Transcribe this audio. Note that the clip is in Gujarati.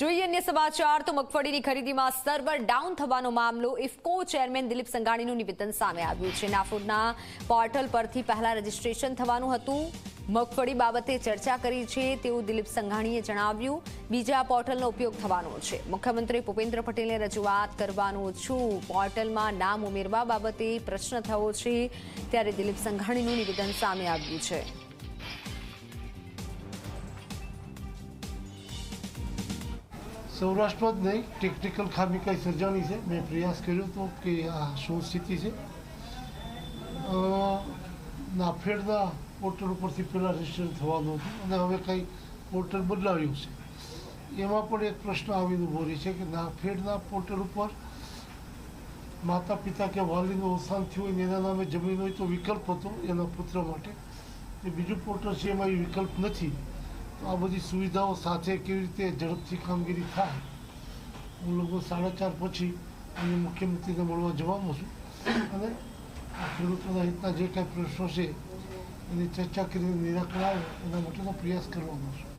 જોઈએ અન્ય સમાચાર. તો મગફળીની ખરીદીમાં સર્વર ડાઉન થવાનો મામલો ઇફકો ચેરમેન દિલીપ સંઘાણીનું નિવેદન સામે આવ્યું છે. નાફોડના પોર્ટલ પરથી પહેલા રજીસ્ટ્રેશન થવાનું હતું. મગફળી બાબતે ચર્ચા કરી છે તેવું દિલીપ સંઘાણીએ જણાવ્યું. બીજા પોર્ટલનો ઉપયોગ થવાનો છે. મુખ્યમંત્રી ભૂપેન્દ્ર પટેલને રજૂઆત કરવાનું છું. પોર્ટલમાં નામ ઉમેરવા બાબતે પ્રશ્ન થયો છે. ત્યારે દિલીપ સંઘાણીનું નિવેદન સામે આવ્યું છે. સૌરાષ્ટ્રમાં જ નહીં ટેકનિકલ ખામી કંઈ સર્જાણી છે? મેં પ્રયાસ કર્યો હતો કે આ શું સ્થિતિ છે. નાફેડના પોર્ટલ ઉપરથી પહેલાં રજિસ્ટર થવાનું હતું અને હવે કંઈ પોર્ટલ બદલાવ્યું છે. એમાં પણ એક પ્રશ્ન આવીને ઊભો છે કે નાફેડના પોર્ટલ ઉપર માતા પિતા કે વાલીનું અવસાન થયું હોય ને એના નામે જમીન હોય તો વિકલ્પ હતો એના પુત્ર માટે. બીજું પોર્ટલ છે, એમાં એ વિકલ્પ નથી. આ બધી સુવિધાઓ સાથે કેવી રીતે ઝડપથી કામગીરી થાય, હું લગભગ સાડા ચાર પછી અહીં મુખ્યમંત્રીને મળવા જવાનો છું. અને આ ખેડૂતોના હિતના જે કાંઈ પ્રશ્નો છે, એની ચર્ચા કરીને નિરાકરણ આવે, એના માટેનો પ્રયાસ કરવાનો છું.